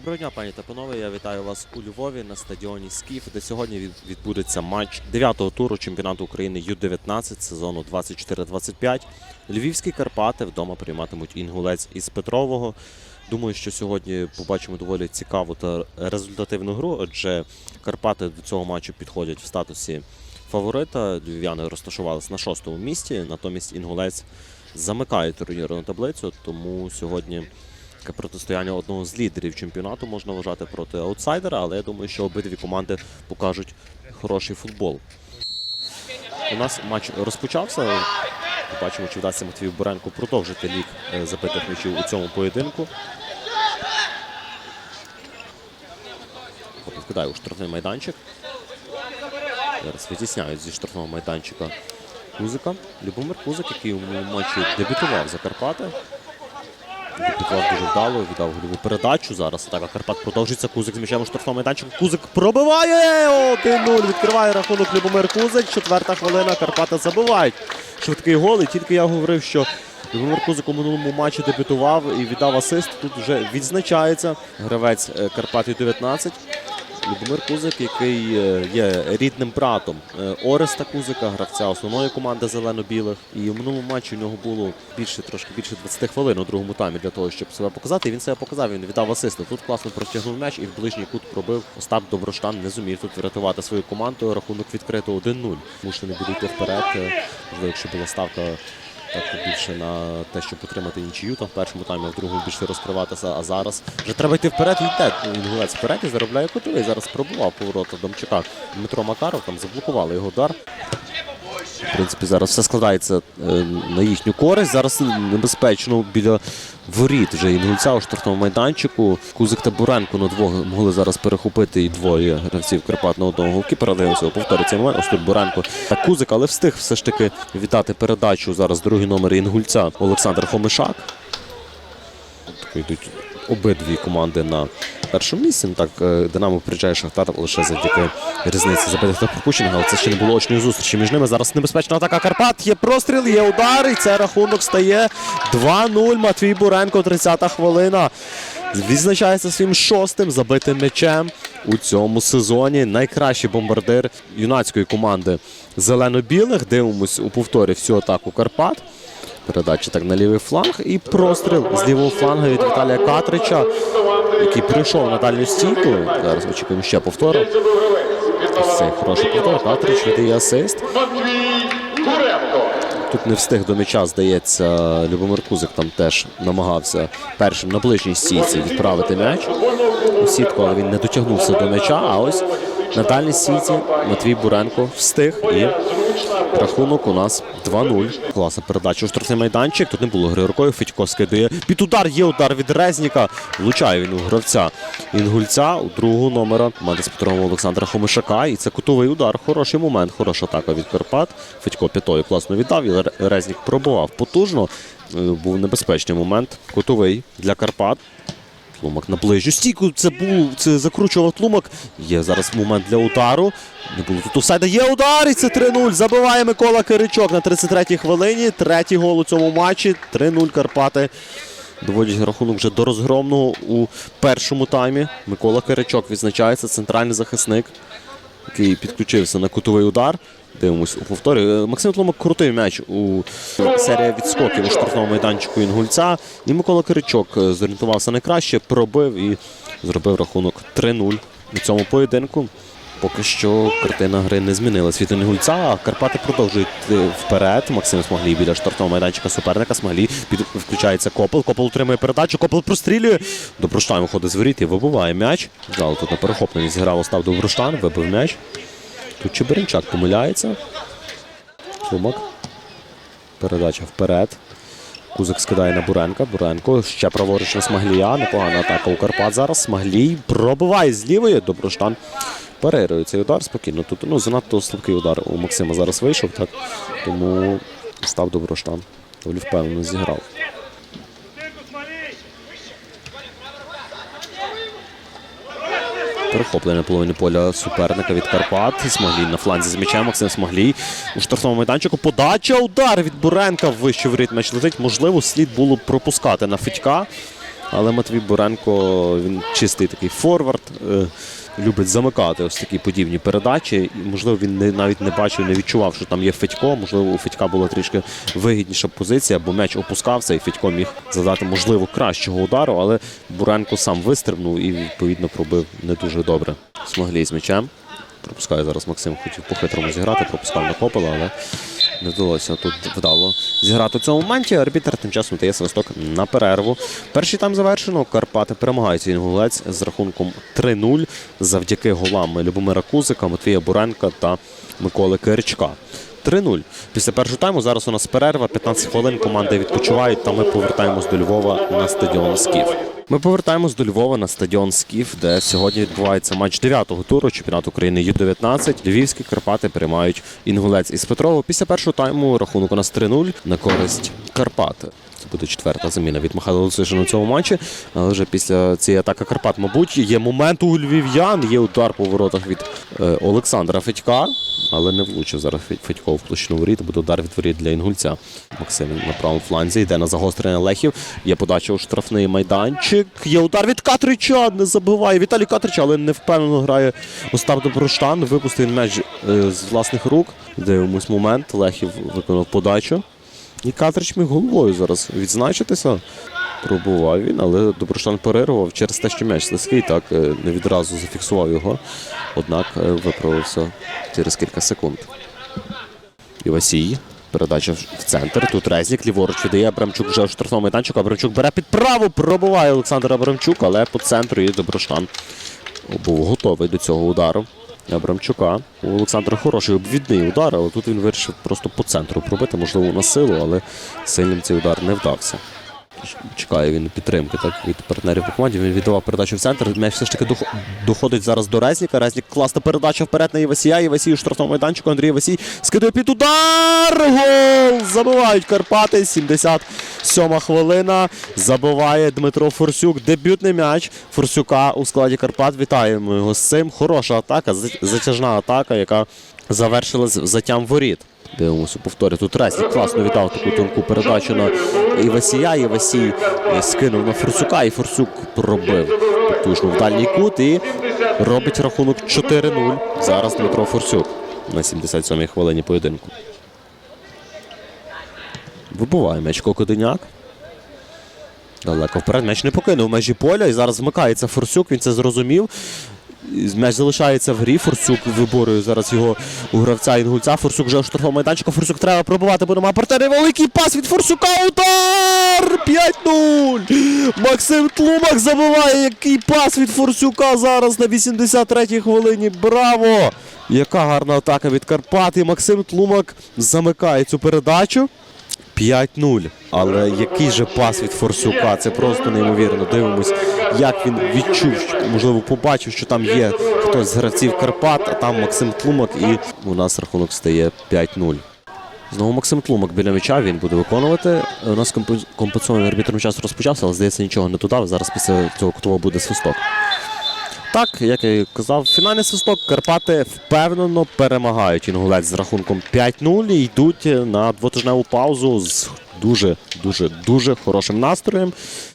Доброго дня, пані та панове. Я вітаю вас у Львові на стадіоні Скіф, де сьогодні відбудеться матч 9-го туру чемпіонату України Ю-19 сезону 24-25. Львівські Карпати вдома прийматимуть інгулець із Петрового. Думаю, що сьогодні побачимо доволі цікаву та результативну гру, адже Карпати до цього матчу підходять в статусі фаворита. Львів'яни розташувалися на шостому місці, натомість інгулець замикає турнірну таблицю, тому сьогодні таке протистояння одного з лідерів чемпіонату можна вважати проти аутсайдера, але я думаю, що обидві команди покажуть хороший футбол. У нас матч розпочався. Побачимо, чи вдасться Матвію Боренку продовжити лік е, забитих м'ячів у цьому поєдинку. Підкидає у штрафний майданчик. Зараз витісняють зі штрафного майданчика Кузика. Любомир Кузик, який у матчі дебютував за Карпати. Дебютував дуже вдало, віддав гольову передачу. Зараз атака Карпат продовжується. Кузик з м'ячем у штрафному майданчику. Кузик пробиває! 1-0. Відкриває рахунок Любомир Кузик. Четверта хвилина. Карпати забивають. Швидкий гол. І тільки я говорив, що Любомир Кузик у минулому матчі дебютував і віддав асист. Тут вже відзначається гравець е, Карпатів 19. Любомир Кузик, який е, є рідним братом е, Ореста Кузика, гравця основної команди зелено-білих. І у минулому матчі у нього було більше трошки більше 20 хвилин у другому таймі для того, щоб себе показати. І він себе показав. Він віддав асисти. Тут класно простягнув м'яч і в ближній кут пробив. Остап Доброштан не зумів тут врятувати свою команду. Рахунок відкрито 1-0. Мушені будуть йти вперед. Е, якщо була ставка. Так більше на те, щоб отримати нічию там в першому таймі, в другому більше розкриватися. А зараз вже треба йти вперед. йде. Інгулець вперед і заробляє котовий. Зараз пробував поворота Домчака. Дмитро Макаров там заблокували його удар. В принципі, зараз все складається е, на їхню користь. Зараз небезпечно біля воріт вже інгульця у штрафному майданчику. Кузик та Буренко на двох могли зараз перехопити і двоє гравців Карпат на одного голкіпера. Дивимося, повторює цей момент. Ось тут Буренко та Кузик, але встиг все ж таки віддати передачу. Зараз другий номер інгульця Олександр Хомишак. Так йдуть обидві команди на першому місці. Ну, Так, е, Динамо випереджає Шахтар лише завдяки різниці забитих та пропущених, але це ще не було очної зустрічі між ними. Зараз небезпечна атака Карпат. Є простріл, є удар, і це рахунок стає 2-0. Матвій Буренко, 30-та хвилина. Відзначається своїм шостим забитим м'ячем у цьому сезоні. Найкращий бомбардир юнацької команди зелено-білих. Дивимось у повторі всю атаку Карпат. Передача так на лівий фланг і простріл з лівого флангу від Віталія Катрича, який прийшов на дальню стійку. Зараз очікуємо ще повтору. Цей хороший повтор. Катрич віддає асист. Тут не встиг до м'яча, здається, Любомир Кузик там теж намагався першим на ближній стійці відправити м'яч у сітку, але він не дотягнувся до м'яча. А ось на дальній стійці Матвій Буренко встиг і рахунок у нас 2-0. Класна передача у штрафний майданчик. Тут не було гри рукою. Федько скидає. Під удар є удар від Резніка. Влучає він у гравця Інгульця у другого номера команди з Петрового Олександра Хомишака. І це кутовий удар. Хороший момент, хороша атака від Карпат. Федько п'ятою класно віддав. І Резнік пробував потужно. Е, Був небезпечний момент. Кутовий для Карпат. Тлумак на ближню стійку. Це був це закручував Тлумак. Є зараз момент для удару. Не було тут офсайда. Є удар, і це 3-0. Забиває Микола Киричок на 33-й хвилині. Третій гол у цьому матчі. 3-0 Карпати. Доводять рахунок вже до розгромного у першому таймі. Микола Киричок відзначається, центральний захисник, який підключився на кутовий удар. Дивимось у повторі. Е, Максим Тломак крутив м'яч у серії відскоків у штрафному майданчику Інгульця. І Микола Киричок е, зорієнтувався найкраще, пробив і зробив рахунок 3-0 у цьому поєдинку. Поки що картина гри не змінилась від Інгульця, а Карпати продовжують вперед. Максим Смоглій біля штрафного майданчика суперника. Смоглій під включається Копел. Копел отримує передачу. Копел прострілює. Доброштан виходить з воріт і вибиває м'яч. Зал тут на перехопленні зіграв Остап Доброштан, вибив м'яч. Тут Чеберенчак помиляється. Тлумак. Передача вперед. Кузик скидає на Буренка. Буренко ще праворуч на Смаглія. Непогана атака у Карпат зараз. Смаглій пробиває з лівої. Доброштан перерує цей удар спокійно. Тут ну, занадто слабкий удар у Максима зараз вийшов, так? Тому став Доброштан. Доволі впевнено зіграв. Перехоплення половини поля суперника від Карпат. Смоглій на фланзі з м'ячем. Максим Смоглій у штрафному майданчику. Подача, удар від Буренка. Вище в м'яч летить. Можливо, слід було пропускати на Федька. Але Матвій Буренко він чистий такий форвард, е, любить замикати ось такі подібні передачі. І, можливо, він не, навіть не бачив, не відчував, що там є Федько. Можливо, у Федька була трішки вигідніша позиція, бо м'яч опускався, і Федько міг задати, можливо, кращого удару, але Буренко сам вистрибнув і відповідно пробив не дуже добре. Смоглій з м'ячем. Пропускає зараз Максим, хотів по-хитрому зіграти, пропускав на Копела, але не вдалося тут вдало зіграти у цьому моменті. Арбітер тим часом дає свисток на перерву. Перший тайм завершено. Карпати перемагають інгулець з рахунком 3-0 завдяки голам Любомира Кузика, Матвія Буренка та Миколи Киричка. 3-0. Після першого тайму зараз у нас перерва, 15 хвилин. Команди відпочивають, та ми повертаємось до Львова на стадіон Скіф. Ми повертаємось до Львова на стадіон Скіф, де сьогодні відбувається матч 9-го туру чемпіонату України Ю-19. Львівські Карпати приймають інгулець із Петрова. Після першого тайму рахунок у нас 3-0 на користь Карпати. Це буде четверта заміна від Михайла Лусишина у цьому матчі. Але вже після цієї атаки Карпат, мабуть, є момент у львів'ян. Є удар по воротах від е, Олександра Федька, але не влучив зараз Федь- Федько в площину воріт. Буде удар від воріт для інгульця. Максим на правому фланзі йде на загострення Лехів. Є подача у штрафний майданчик. Є удар від Катрича. Не забиває Віталій Катрич, але не впевнено грає Остап Доброштан. Випустив м'яч е, з власних рук. Дивимось момент. Лехів виконав подачу. І Катрич міг головою зараз відзначитися. Пробував він, але Доброштан перервав через те, що м'яч слизький, так е, не відразу зафіксував його. Однак е, виправився через кілька секунд. Івасій. Передача в центр. Тут Резнік ліворуч віддає Абрамчук вже в штрафному майданчику. Абрамчук бере під праву, пробиває Олександр Абрамчук, але по центру і Доброштан був готовий до цього удару. Абрамчука. У Олександра хороший обвідний удар, але тут він вирішив просто по центру пробити, можливо, на силу, але сильним цей удар не вдався. Чекає він підтримки так, від партнерів по команді. Він віддавав передачу в центр. М'яч все ж таки доходить зараз до Резніка. Резнік класна передача вперед на Івасія. Івасій у штрафному майданчику. Андрій Івасій скидує під удар. Гол! Забивають Карпати. 77 хвилина. Забиває Дмитро Форсюк. Дебютний м'яч Форсюка у складі Карпат. Вітаємо його з цим. Хороша атака, затяжна атака, яка завершилась взяттям воріт. Дивимося, повторю. Тут Резнік класно віддав таку тонку передачу на Івасія. Івасій скинув на Форсюка, і Форсюк пробив потужно в дальній кут і робить рахунок 4-0. Зараз Дмитро Форсюк на 77-й хвилині поєдинку. Вибуває м'яч Кокодиняк. Далеко вперед. М'яч не покинув межі поля. І зараз вмикається Форсюк. Він це зрозумів. М'яч залишається в грі. Форсюк виборює зараз його у гравця інгульця. Форсюк вже у штрафному майданчику. Форсюк треба пробувати, бо нема партнери. Великий пас від Форсюка. Удар! 5-0! Максим Тлумак забиває. Який пас від Форсюка зараз на 83-й хвилині. Браво! Яка гарна атака від Карпат. І Максим Тлумак замикає цю передачу. 5-0. Але який же пас від Форсюка? Це просто неймовірно. Дивимось, як він відчув, можливо, побачив, що там є хтось з гравців Карпат, а там Максим Тлумак, і у нас рахунок стає 5-0. Знову Максим Тлумак біля м'яча, він буде виконувати. У нас компенс- компенсований арбітром час розпочався, але здається, нічого не додав. Зараз після цього кутового буде свисток. Так, як я і казав, фінальний свисток Карпати впевнено перемагають інгулець з рахунком 5-0 і йдуть на двотижневу паузу з дуже дуже дуже хорошим настроєм.